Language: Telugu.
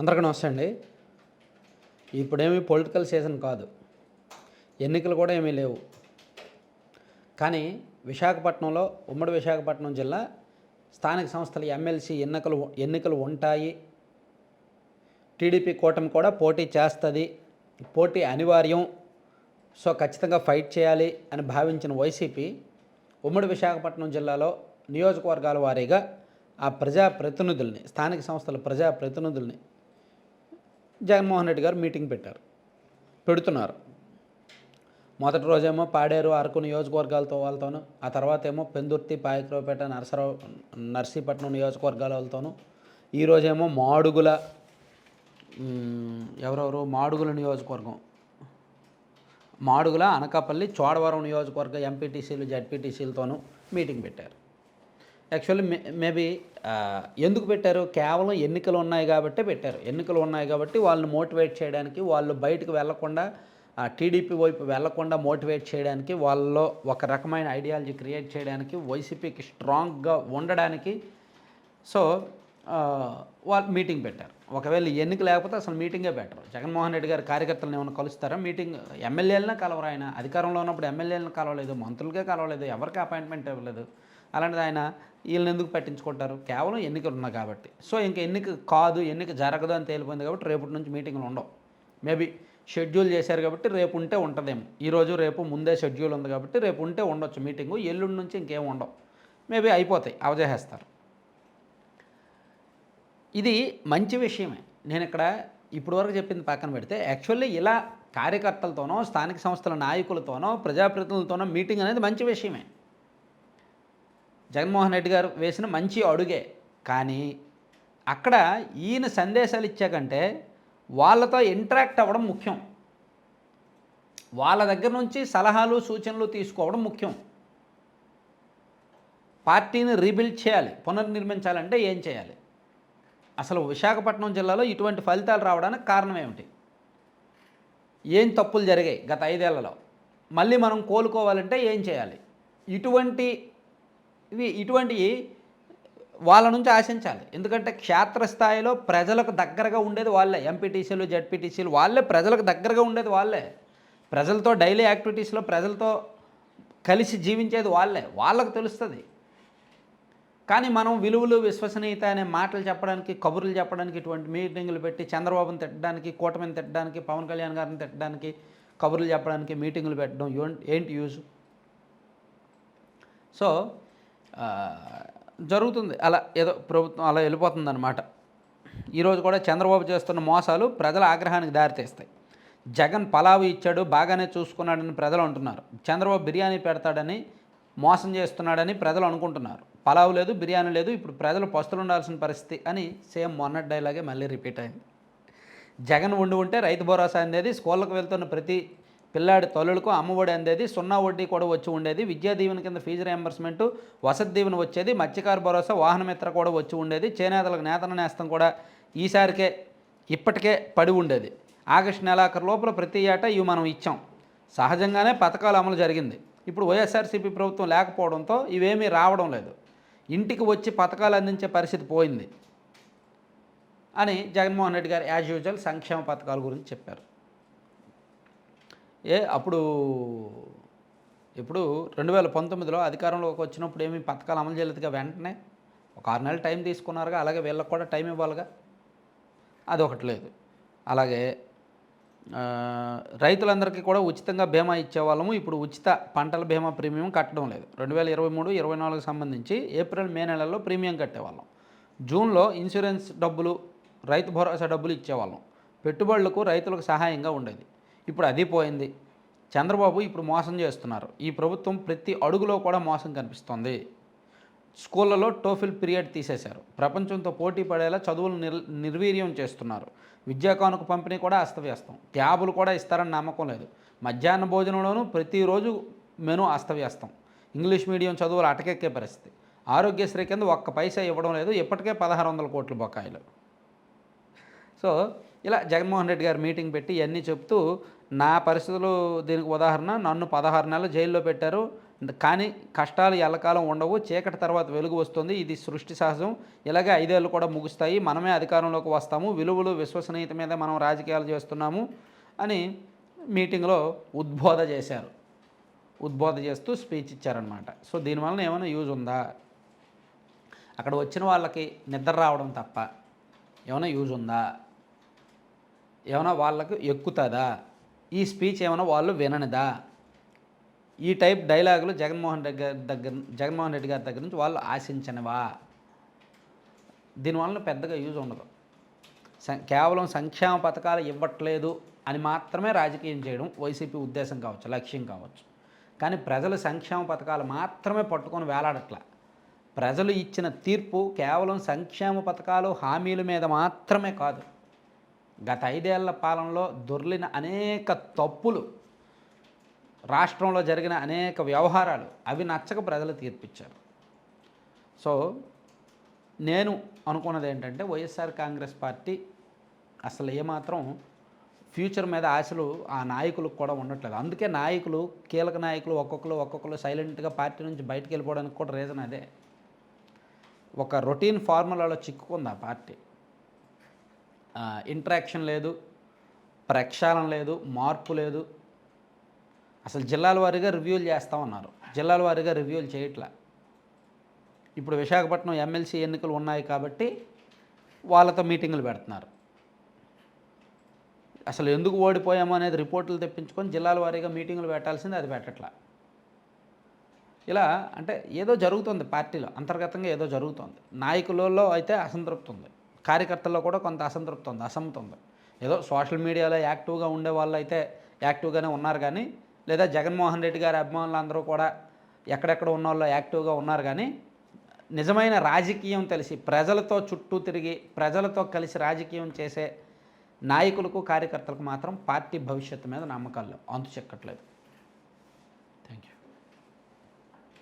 అందరికీ నమస్తే అండి. ఇప్పుడేమీ పొలిటికల్ సీజన్ కాదు. ఎన్నికలు కూడా ఏమీ లేవు. కానీ విశాఖపట్నంలో ఉమ్మడి విశాఖపట్నం జిల్లా స్థానిక సంస్థల ఎమ్మెల్సీ ఎన్నికలు ఎన్నికలు ఉంటాయి. టీడీపీ కూటమి కూడా పోటీ చేస్తుంది. పోటీ అనివార్యం. సో ఖచ్చితంగా ఫైట్ చేయాలి అని భావించిన వైసీపీ ఉమ్మడి విశాఖపట్నం జిల్లాలో నియోజకవర్గాల వారీగా ఆ ప్రజా ప్రతినిధుల్ని స్థానిక సంస్థల ప్రజా ప్రతినిధుల్ని జగన్మోహన్ రెడ్డి గారు మీటింగ్ పెట్టారు. పెడుతున్నారు. మొదటి రోజేమో పాడేరు అరకు నియోజకవర్గాలతో వాళ్ళతోనూ ఆ తర్వాత ఏమో పెందుర్తి పాయకరావుపేట నరసరావు నర్సీపట్నం నియోజకవర్గాల వాళ్ళతోనూ ఈరోజేమో మాడుగుల ఎవరెవరు? మాడుగుల నియోజకవర్గం. మాడుగుల అనకాపల్లి చోడవరం నియోజకవర్గ ఎంపీటీసీలు జడ్పీటీసీలతోనూ మీటింగ్ పెట్టారు. యాక్చువల్లీ మే మేబీ ఎందుకు పెట్టారు? కేవలం ఎన్నికలు ఉన్నాయి కాబట్టి పెట్టారు. ఎన్నికలు ఉన్నాయి కాబట్టి వాళ్ళని మోటివేట్ చేయడానికి వాళ్ళు బయటకు వెళ్ళకుండా టీడీపీ వైపు వెళ్ళకుండా మోటివేట్ చేయడానికి వాళ్ళలో ఒక రకమైన ఐడియాలజీ క్రియేట్ చేయడానికి వైసీపీకి స్ట్రాంగ్గా ఉండడానికి సో వాళ్ళు మీటింగ్ పెట్టారు. ఒకవేళ ఎన్నిక లేకపోతే అసలు మీటింగే పెట్టరు. జగన్మోహన్ రెడ్డి గారి కార్యకర్తలను ఏమైనా కలుస్తారా? మీటింగ్ ఎమ్మెల్యేలనే కలవరు ఆయన. అధికారంలో ఉన్నప్పుడు ఎమ్మెల్యేలను కలవలేదు మంత్రులకే కలవలేదు ఎవరికి అపాయింట్మెంట్ ఇవ్వలేదు. అలాంటిది ఆయన వీళ్ళని ఎందుకు పట్టించుకుంటారు? కేవలం ఎన్నికలు ఉన్నాయి కాబట్టి. సో ఇంక ఎన్నిక కాదు ఎన్నిక జరగదు అని తేలిపోయింది కాబట్టి రేపటి నుంచి మీటింగ్లు ఉండవు. మేబీ షెడ్యూల్ చేశారు కాబట్టి రేపు ఉంటే ఉంటుందేమో. ఈరోజు రేపు ముందే షెడ్యూల్ ఉంది కాబట్టి రేపు ఉంటే ఉండొచ్చు మీటింగు. ఎల్లుండి నుంచి ఇంకేం ఉండవు. మేబీ అయిపోతాయి అవజేసేస్తారు. ఇది మంచి విషయమే. నేను ఇక్కడ ఇప్పుడు వరకు చెప్పింది పక్కన పెడితే యాక్చువల్లీ ఇలా కార్యకర్తలతోనో స్థానిక సంస్థల నాయకులతోనో ప్రజాప్రతినిధులతోనో మీటింగ్ అనేది మంచి విషయమే. జగన్మోహన్ రెడ్డి గారు వేసిన మంచి అడుగే. కానీ అక్కడ ఈయన సందేశాలు ఇచ్చాకంటే వాళ్ళతో ఇంటరాక్ట్ అవ్వడం ముఖ్యం. వాళ్ళ దగ్గర నుంచి సలహాలు సూచనలు తీసుకోవడం ముఖ్యం. పార్టీని రీబిల్డ్ చేయాలి పునర్నిర్మించాలంటే ఏం చేయాలి? అసలు విశాఖపట్నం జిల్లాలో ఇటువంటి ఫలితాలు రావడానికి కారణం ఏమిటి? ఏం తప్పులు జరిగాయి గత ఐదేళ్ళలో? మళ్ళీ మనం కోలుకోవాలంటే ఏం చేయాలి? ఇటువంటి ఇవి ఇటువంటివి వాళ్ళ నుంచి ఆశించాలి. ఎందుకంటే క్షేత్రస్థాయిలో ప్రజలకు దగ్గరగా ఉండేది వాళ్ళే. ఎంపీటీసీలు జడ్పీటీసీలు వాళ్ళే ప్రజలకు దగ్గరగా ఉండేది వాళ్ళే. ప్రజలతో డైలీ యాక్టివిటీస్లో ప్రజలతో కలిసి జీవించేది వాళ్ళే. వాళ్ళకు తెలుస్తుంది. కానీ మనం విలువలు విశ్వసనీయత అనే మాటలు చెప్పడానికి కబుర్లు చెప్పడానికి ఇటువంటి మీటింగులు పెట్టి చంద్రబాబుని తిట్టడానికి కూటమిని తిట్టడానికి పవన్ కళ్యాణ్ గారిని తిట్టడానికి కబుర్లు చెప్పడానికి మీటింగులు పెట్టడం ఏంటి యూజ్? సో జరుగుతుంది. అలా ఏదో ప్రభుత్వం అలా వెళ్ళిపోతుంది అనమాట ఈరోజు కూడా చంద్రబాబు చేస్తున్న మోసాలు ప్రజల ఆగ్రహానికి దారితీస్తాయి. జగన్ పలావు ఇచ్చాడు బాగానే చూసుకున్నాడని ప్రజలు అంటున్నారు. చంద్రబాబు బిర్యానీ పెడతాడని మోసం చేస్తున్నాడని ప్రజలు అనుకుంటున్నారు. పలావు లేదు బిర్యానీ లేదు ఇప్పుడు ప్రజలు పస్తులు ఉండాల్సిన పరిస్థితి అని సేమ్ మొన్నటి డైలాగే మళ్ళీ రిపీట్ అయింది. జగన్ ఉండి ఉంటే రైతు భరోసా అనేది స్కూళ్ళకు వెళ్తున్న ప్రతి పిల్లాడి తల్లులకు అమ్మఒడి అందేది సున్నా వడ్డీ కూడా వచ్చి ఉండేది. విద్యా దీవెన కింద ఫీజు రియంబర్స్మెంట్ వసతి దీవెన వచ్చేది. మత్స్యకార భరోసా వాహనమిత్ర కూడా వచ్చి ఉండేది. చేనేతలకు నేతన నేస్తం కూడా ఈసారికే ఇప్పటికే పడి ఉండేది. ఆగస్టు నెలాఖరు లోపల ప్రతి ఏటా ఇవి మనం ఇచ్చాం. సహజంగానే పథకాలు అమలు జరిగింది. ఇప్పుడు వైఎస్ఆర్సీపీ ప్రభుత్వం లేకపోవడంతో ఇవేమీ రావడం లేదు. ఇంటికి వచ్చి పథకాలు అందించే పరిస్థితి పోయింది అని జగన్మోహన్ రెడ్డి గారు యాజ్ యూజువల్ సంక్షేమ పథకాల గురించి చెప్పారు. ఏ అప్పుడు ఇప్పుడు రెండు వేల పంతొమ్మిదిలో అధికారంలోకి వచ్చినప్పుడు ఏమీ పథకాలు అమలు చేయలేదుగా వెంటనే? ఒక ఆరు నెలలు టైం తీసుకున్నారుగా అలాగే వీళ్ళకి కూడా టైం ఇవ్వాలిగా? అదొకటి లేదు. అలాగే రైతులందరికీ కూడా ఉచితంగా బీమా ఇచ్చేవాళ్ళము. ఇప్పుడు ఉచిత పంటల బీమా ప్రీమియం కట్టడం లేదు. రెండు వేల ఇరవై మూడు ఇరవై నాలుగు సంబంధించి ఏప్రిల్ మే నెలల్లో ప్రీమియం కట్టేవాళ్ళం. జూన్లో ఇన్సూరెన్స్ డబ్బులు రైతు భరోసా డబ్బులు ఇచ్చేవాళ్ళం. పెట్టుబడులకు రైతులకు సహాయంగా ఉండేది. ఇప్పుడు అది పోయింది. చంద్రబాబు ఇప్పుడు మోసం చేస్తున్నారు. ఈ ప్రభుత్వం ప్రతి అడుగులో కూడా మోసం కనిపిస్తోంది. స్కూళ్ళలో టోఫిల్ పీరియడ్ తీసేశారు. ప్రపంచంతో పోటీ పడేలా చదువులు నిర్ నిర్వీర్యం చేస్తున్నారు. విద్యా కానుక పంపిణీ కూడా అస్తవ్యస్తం. ట్యాబులు కూడా ఇస్తారని నమ్మకం లేదు. మధ్యాహ్న భోజనంలోనూ ప్రతిరోజు మెను అస్తవ్యస్తం. ఇంగ్లీష్ మీడియం చదువులు అటకెక్కే పరిస్థితి. ఆరోగ్యశ్రీ కింద ఒక్క పైసా ఇవ్వడం లేదు. ఇప్పటికే పదహారు వందల కోట్ల బొకాయిలు. సో ఇలా జగన్మోహన్ రెడ్డి గారు మీటింగ్ పెట్టి ఇవన్నీ చెప్తూ నా పరిస్థితులు దీనికి ఉదాహరణ నన్ను పదహారు నెలలు జైల్లో పెట్టారు. కానీ కష్టాలు ఎల్లకాలం ఉండవు చీకటి తర్వాత వెలుగు వస్తుంది ఇది సృష్టి సహజం. ఇలాగే ఐదేళ్ళు కూడా ముగుస్తాయి మనమే అధికారంలోకి వస్తాము విలువలు విశ్వసనీయత మీద మనం రాజకీయాలు చేస్తున్నాము అని మీటింగ్లో ఉద్బోధ చేశారు. ఉద్బోధ చేస్తూ స్పీచ్ ఇచ్చారనమాట సో దీనివలన ఏమైనా యూజ్ ఉందా? అక్కడ వచ్చిన వాళ్ళకి నిద్ర రావడం తప్ప ఏమైనా యూజ్ ఉందా? ఏమైనా వాళ్ళకు ఎక్కుతుందా? ఈ స్పీచ్ ఏమైనా వాళ్ళు విననిదా? ఈ టైప్ డైలాగులు జగన్మోహన్ రెడ్డి గారి దగ్గర జగన్మోహన్ రెడ్డి గారి దగ్గర నుంచి వాళ్ళు ఆశించనివా? దీనివల్ల పెద్దగా యూజ్ ఉండదు. కేవలం సంక్షేమ పథకాలు ఇవ్వట్లేదు అని మాత్రమే రాజకీయం చేయడం వైసీపీ ఉద్దేశం కావచ్చు లక్ష్యం కావచ్చు. కానీ ప్రజలు సంక్షేమ పథకాలు మాత్రమే పట్టుకొని వేలాడట్లా. ప్రజలు ఇచ్చిన తీర్పు కేవలం సంక్షేమ పథకాలు హామీల మీద మాత్రమే కాదు. గత ఐదేళ్ళ పాలనలో దొర్లిన అనేక తప్పులు రాష్ట్రంలో జరిగిన అనేక వ్యవహారాలు అవి నచ్చక ప్రజలు తీర్పిచ్చారు. సో నేను అనుకున్నది ఏంటంటే వైఎస్ఆర్ కాంగ్రెస్ పార్టీ అసలు ఏమాత్రం ఫ్యూచర్ మీద ఆశలు ఆ నాయకులకు కూడా ఉండట్లేదు. అందుకే నాయకులు కీలక నాయకులు ఒక్కొక్కరు ఒక్కొక్కరు సైలెంట్గా పార్టీ నుంచి బయటకు వెళ్ళిపోవడానికి కూడా రీజన్ అదే. ఒక రొటీన్ ఫార్ములాలో చిక్కుకుంది ఆ పార్టీ. ఇంట్రాక్షన్ లేదు ప్రక్షాళన లేదు మార్పు లేదు. అసలు జిల్లాల వారీగా రివ్యూలు చేస్తా ఉన్నారు. జిల్లాల వారీగా రివ్యూలు చేయట్లా. ఇప్పుడు విశాఖపట్నం ఎమ్మెల్సీ ఎన్నికలు ఉన్నాయి కాబట్టి వాళ్ళతో మీటింగులు పెడుతున్నారు. అసలు ఎందుకు ఓడిపోయామో అనేది రిపోర్టులు తెప్పించుకొని జిల్లాల వారీగా మీటింగులు పెట్టాల్సింది అది పెట్టట్లా. ఇలా అంటే ఏదో జరుగుతుంది పార్టీలో అంతర్గతంగా ఏదో జరుగుతుంది. నాయకులలో అయితే అసంతృప్తి ఉంది. కార్యకర్తల్లో కూడా కొంత అసంతృప్తి ఉంది అసమ్మతి ఉంది ఏదో సోషల్ మీడియాలో యాక్టివ్గా ఉండే వాళ్ళు అయితే యాక్టివ్గానే ఉన్నారు కానీ లేదా జగన్మోహన్ రెడ్డి గారి అభిమానులు అందరూ కూడా ఎక్కడెక్కడ ఉన్న వాళ్ళు యాక్టివ్గా ఉన్నారు కానీ నిజమైన రాజకీయం తెలిసి ప్రజలతో చుట్టూ తిరిగి ప్రజలతో కలిసి రాజకీయం చేసే నాయకులకు కార్యకర్తలకు మాత్రం పార్టీ భవిష్యత్తు మీద నమ్మకాలు లేవు. అంతు చెక్కట్లేదు